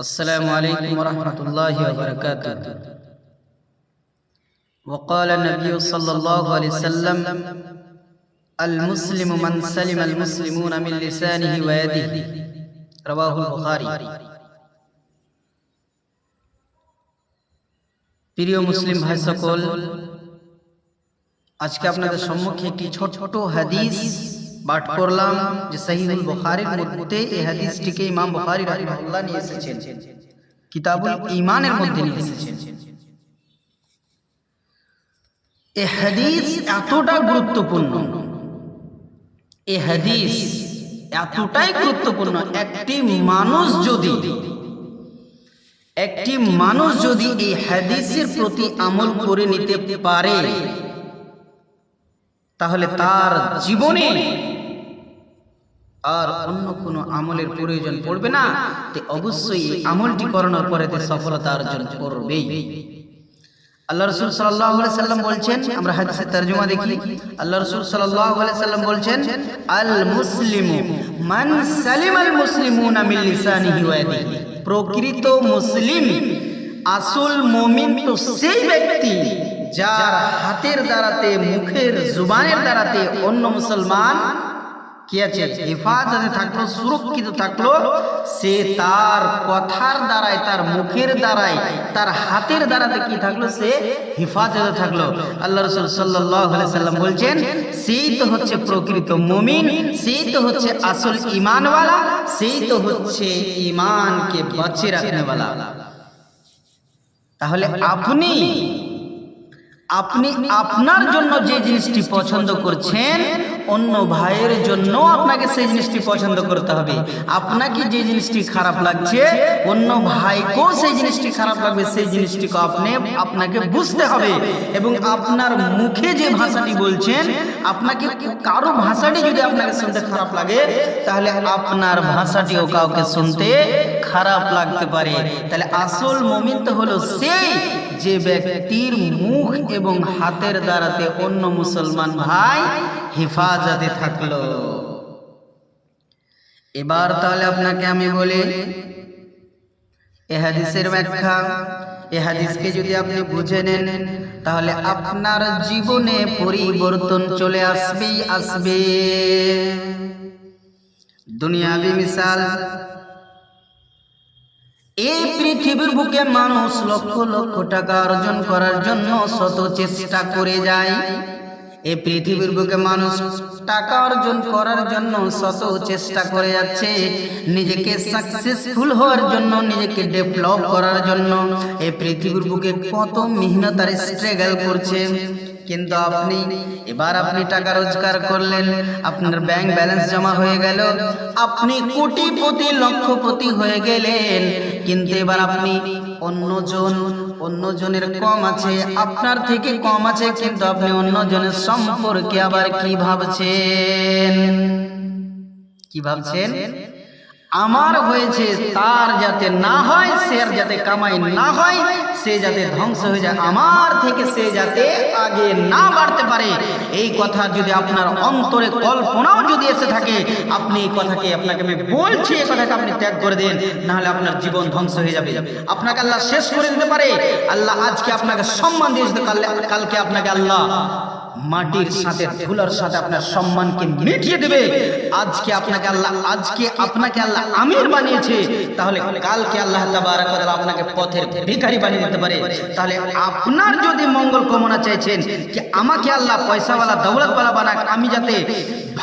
السلام عليكم ورحمة الله وبركاته وقال النبي صلى الله عليه وسلم المسلم من سلم المسلمون من لسانه ويده رواه البخاري প্রিয় মুসলিম ভাই সকল আজকে আপনাদের সম্মুখে একটি ছোট ছোট হাদিস পাঠ করলাম যে সহিহুল বুখারীর মধ্যে এই হাদিসটিকে ইমাম বুখারী রাহিমাহুল্লাহ নিয়ে এসেছেন। কিতাবুল ঈমানের মধ্যে নিয়ে এসেছেন। এই হাদিস এতটা গুরুত্বপূর্ণ। এই হাদিস এতটাই গুরুত্বপূর্ণ, একটি মানুষ যদি একটি মানুষ যদি এই হাদিসের প্রতি আমল করে নিতে পারে, তাহলে তার জীবনে আর অন্য কোনো আমলের প্রয়োজন পড়বে না, তে অবশ্যই আমলটি করানোর পরে তে সফলতা অর্জন করবেই। আল্লাহ রসুল সাল্লাম বলছেন, আমরা হাদিসের তর্জমা দেখি, আল্লাহ রসুল সাল্লাম বলছেন, আল মুসলিম মান সালিম আল মুসলিমুনা মিন প্রকৃত মুসলিম, আসল মুমিন তো সেই ব্যক্তি যার হাতের দ্বারাতে, মুখের জুবানের দ্বারাতে অন্য মুসলমান কি আছে? হেফাজতে থাকল, সুরক্ষিত থাকল, সে তার কথার দ্বারাই তার মুখের দ্বারাই তার হাতের দ্বারাতে কি থাকল? সে হেফাজতে থাকল। আল্লাহ রসুল সাল্লাম বলছেন, সেই তো হচ্ছে প্রকৃত মুমিন, সেই তো হচ্ছে আসল ঈমানওয়ালা, সেই তো হচ্ছে ইমানকে বাঁচিয়ে রাখনেওয়ালা। তাহলে আপনি আপনি আপনার জন্য যে জিনিসটি পছন্দ করছেন অন্য ভাইয়ের জন্য আপনাকে সেই জিনিসটি পছন্দ করতে হবে। আপনাকে যে জিনিসটি খারাপ লাগছে অন্য ভাইকেও সেই জিনিসটি খারাপ লাগবে সেই জিনিসটিকে আপনি আপনাকে বুঝতে হবে এবং আপনার মুখে যে ভাষাটি বলছেন আপনাকে কারও ভাষাটি যদি আপনাকে শুনতে খারাপ লাগে তাহলে আপনার ভাষাটিও কাউকে শুনতে খারাপ লাগতে পারে। তাহলে আসল মমিন হলো সেই যে ব্যক্তির মুখ এবং হাতের দ্বারাতে অন্য মুসলমান ভাই হেফাজতে থাকল। এবার তাহলে আপনাকে আমি বলি, এ হাদিসের ব্যাখ্যা, এ হাদিসকে যদি আপনি বুঝে নেন, তাহলে আপনার জীবনে পরিবর্তন চলে আসবেই আসবে। দুনিয়াবি মিসাল এই পৃথিবীর বুকে মানুষ লক্ষ লক্ষ টাকা অর্জন করার জন্য শত চেষ্টা করে যায়। এই পৃথিবীর বুকে মানুষ টাকা অর্জন করার জন্য শত চেষ্টা করে যাচ্ছে। নিজেকে সাকসেসফুল হওয়ার জন্য, নিজেকে ডেভেলপ করার জন্য এই পৃথিবীর বুকে কত মেহনত আর স্ট্রাগল করছে। কিন্তু আপনি এবার আপনি টাকা রোজগার করলেন, আপনার ব্যাংক ব্যালেন্স জমা হয়ে গেল, আপনি কোটিপতি, লক্ষপতি হয়ে গেলেন। কিন্তু এবার আপনি অন্যজন, অন্যজনের কম আছে, আপনার থেকে কম আছে, কিন্তু আপনি অন্যজনের সম্পর্কে আবার কি ভাবছেন? কি ভাবছেন? আমার হয়েছে, তার যাতে না হয়, সে যাতে কামাই না হয়, সে যাতে ধ্বংস হয়ে যায়, আমার থেকে সে যাতে আগে না বাড়তে পারে। এই কথা যদি আপনার অন্তরে কল্পনাও যদি এসে থাকে, আপনি এই কথাকে, আপনাকে আমি বলছি, এই কথাকে আপনি ত্যাগ করে দিন, নাহলে আপনার জীবন ধ্বংস হয়ে যাবে। আপনাকে আল্লাহ শেষ করে দিতে পারে। আল্লাহ আজকে আপনাকে সম্মান দিয়েছে কাল- কালকে আপনাকে আল্লাহ মাটির সাথে ধুলার সাথে আপনার সম্মানকে মিটিয়ে দেবে। আজকে আপনাকে আল্লাহ আজকে আপনাকে আল্লাহ আমির বানিয়েছে। তাহলে কালকে আল্লাহ তাবারাক ওয়া তাআলা আপনাকে পথের ভিখারি বানিয়ে দিতে পারে। তাহলে আপনার যদি মঙ্গল কামনা চাইছেন যে আমাকে আল্লাহ পয়সাওয়ালা দৌলতওয়ালা বানাক আমি যাতে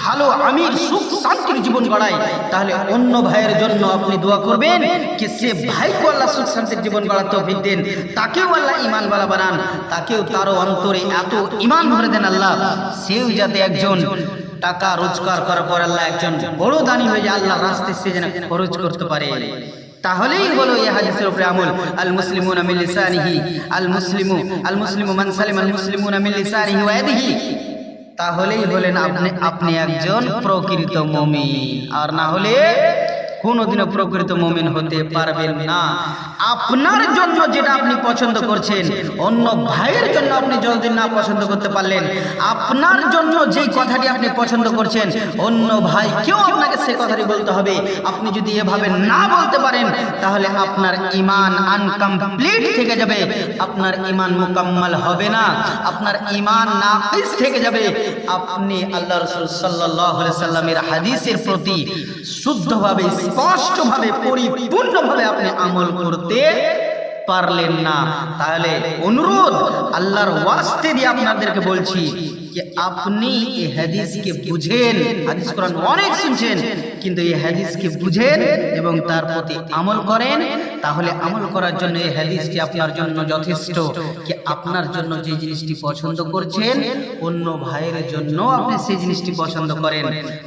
ভালো আমি সুখ শান্তির জীবন গড়াই। তাহলে অন্য ভাইয়ের জন্য আপনি দোয়া করবেন যে সে ভাইকে আল্লাহ সুখ শান্তির জীবন গড়ার তৌফিক দেন। তাকেও আল্লাহ ইমানওয়ালা বানান তাকেও তারও অন্তরে এত ইমান ভরে দেন আল্লাহ সেও যাতে একজন টাকা রোজগার করার পর আল্লাহ একজন বড় দানি হয়ে যায়, আল্লাহ রাস্তায় সে যেন খরচ করতে পারে। তাহলেই হলো এই হাদিসের উপরে আমল। আল মুসলিমুনা মিন লিসানিহি, আল মুসলিমু আল মুসলিমু মান সালিম, আল মুসলিমুনা মিন লিসানিহি ওয়া ইয়াদিহি। তাহলেই হলেন আপনি আপনি একজন প্রকৃত মুমিন। আর না হলে কোনোদিনও প্রকৃত মুমিন হতে পারবেন না। আপনার জন্য যেটা আপনি পছন্দ করছেন অন্য ভাইয়ের জন্য আপনি যতদিন না পছন্দ করতে পারলেন আপনার জন্য যেই কথাটি আপনি পছন্দ করছেন অন্য ভাই কেউ আপনাকে সে কথাটি বলতে হবে আপনি যদি এভাবে না বলতে পারেন তাহলে আপনার ইমান আনকমপ্লিট থেকে যাবে আপনার ইমান মুকাম্মাল হবে না। আপনার ইমান না থেকে যাবে। আপনি আল্লাহ রসুল সাল্লাহ সাল্লামের হাদিসের প্রতি শুদ্ধভাবে, স্পষ্টভাবে, পরিপূর্ণভাবে আপনি আমল করতে পারলেন না। তাহলে অনুরোধ, আল্লাহর ওয়াস্তে দিয়ে আপনাদেরকে বলছি যে আপনি এই হাদিসকে বুঝেন হাদিস কোরআন অনেক শুনছেন কিন্তু এই হাদিসকে বুঝেন এবং তার প্রতি আমল করেন, তাহলে আমল করার জন্য এই হাদিসটি আপনার জন্য যথেষ্ট। কি আপনার জন্য যে জিনিসটি পছন্দ করছেন, অন্য ভাইয়ের জন্য আপনি সেই জিনিসটি পছন্দ করেন।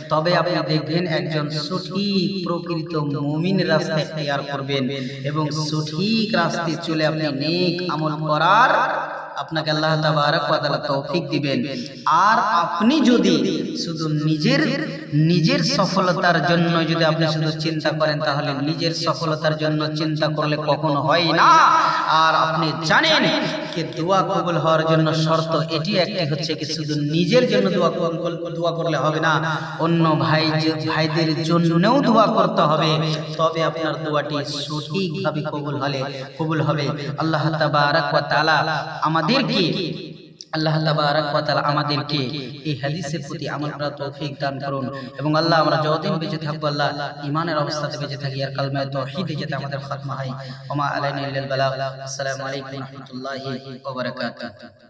তবে আপনি দেখবেন একজন সঠিক প্রকৃত মুমিন রাস্তায় তৈয়ার করবেন এবং সঠিক রাস্তায় চলে আপনি নেক আমল করার আপনাকে আল্লাহ তাবারক ওয়া তাআলা তৌফিক দিবেন। আর আপনি যদি শুধু নিজের নিজের সফলতার জন্য যদি আপনি শুধু চিন্তা করেন তাহলে নিজের সফলতার জন্য চিন্তা করলে কখনো হয় না। আর আপনি জানেন যে দোয়া কবুল হওয়ার জন্য শর্ত এটি একটি হচ্ছে কি শুধু নিজের জন্য দোয়া দোয়া করলে হবে না। অন্য ভাই যে ভাইদের জন্যও দোয়া করতে হবে তবে আপনার দোয়াটি সঠিকভাবে কবুল হলে কবুল হবে। আল্লাহ তাবারক ওয়া তাআলা আমাদেরকে আল্লাহ ওয়া তাআলা আমাদেরকে এই হাদিসের প্রতি আমল করার তৌফিক দান করুন এবং আল্লাহ আমরা যতদিন বেঁচে থাকব আল্লাহ ইমানের অবস্থাতে বেঁচে থাকি আর কালমায় তাওহীদে যাতে আমাদের খাতমা হয়। ওমা আলাইনা ইল্লাল বালাগ। আসসালামু আলাইকুম ওয়া রাহমাতুল্লাহি ওয়া বারাকাতুহু।